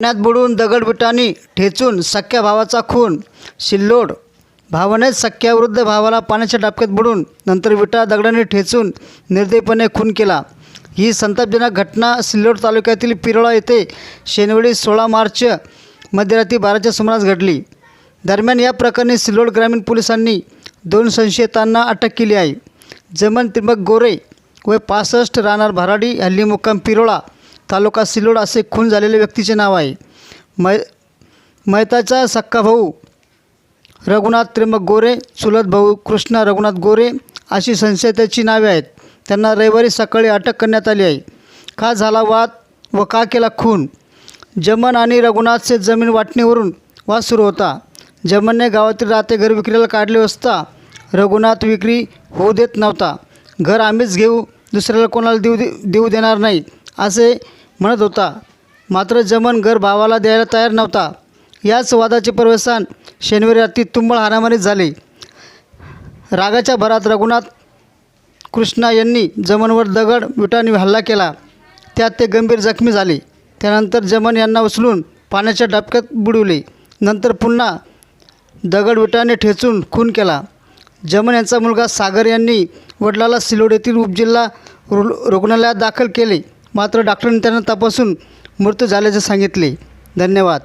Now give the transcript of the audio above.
पाण्यात बुडून दगडविटांनी ठेचून सख्या भावाचा खून. सिल्लोड. भावानेच सख्याविरुद्ध भावाला पाण्याच्या डाबक्यात बुडून नंतर विटा दगडाने ठेचून निर्दयपणे खून केला. ही संतापजनक घटना सिल्लोड तालुक्यातील पिरोळा येथे शनिवारी सोळा मार्च मध्यरात्री बाराच्या सुमारास घडली. दरम्यान या प्रकरणी सिल्लोड ग्रामीण पोलिसांनी दोन संशयितांना अटक केली आहे. जमन त्रिंबक गोरे व पासष्ट राहणार भराडी हल्ली मुक्काम पिरोळा तालुका सिल्लोड असे खून झालेल्या व्यक्तीचे नाव आहे. मै मैताचा सक्का भाऊ रघुनाथ त्र्यंबक गोरे चुलत भाऊ कृष्णा रघुनाथ गोरे अशी संशयिताची नावे आहेत. त्यांना रविवारी सकाळी अटक करण्यात आली आहे. का झाला वाद व का केला खून? जमन आणि रघुनाथचे जमीन वाटणीवरून वाद सुरू होता. जमनने गावातील राहते घर विक्रीला काढले असता रघुनाथ विक्री होऊ देत नव्हता. घर आम्हीच घेऊ दुसऱ्याला कोणाला देऊ दे देऊ देणार नाही असे म्हणत होता. मात्र जमन घर भावाला द्यायला तयार नव्हता. याच वादाचे प्रवेशान शनिवारी रात्री तुंबळ हाणामारीत झाले. रागाच्या भरात रघुनाथ कृष्णा यांनी जमनवर दगड विटाने हल्ला केला. त्यात ते गंभीर जखमी झाले. त्यानंतर जमन यांना उचलून पाण्याच्या डबक्यात बुडवले. नंतर पुन्हा दगड विटाने ठेचून खून केला. जमन यांचा मुलगा सागर यांनी वडिलाला सिलोड येथील उपजिल्हा रु रुग्णालयात दाखल केले. मात्र डॉक्टरांनी त्यांना तपासून मृत झाल्याचे सांगितले. धन्यवाद.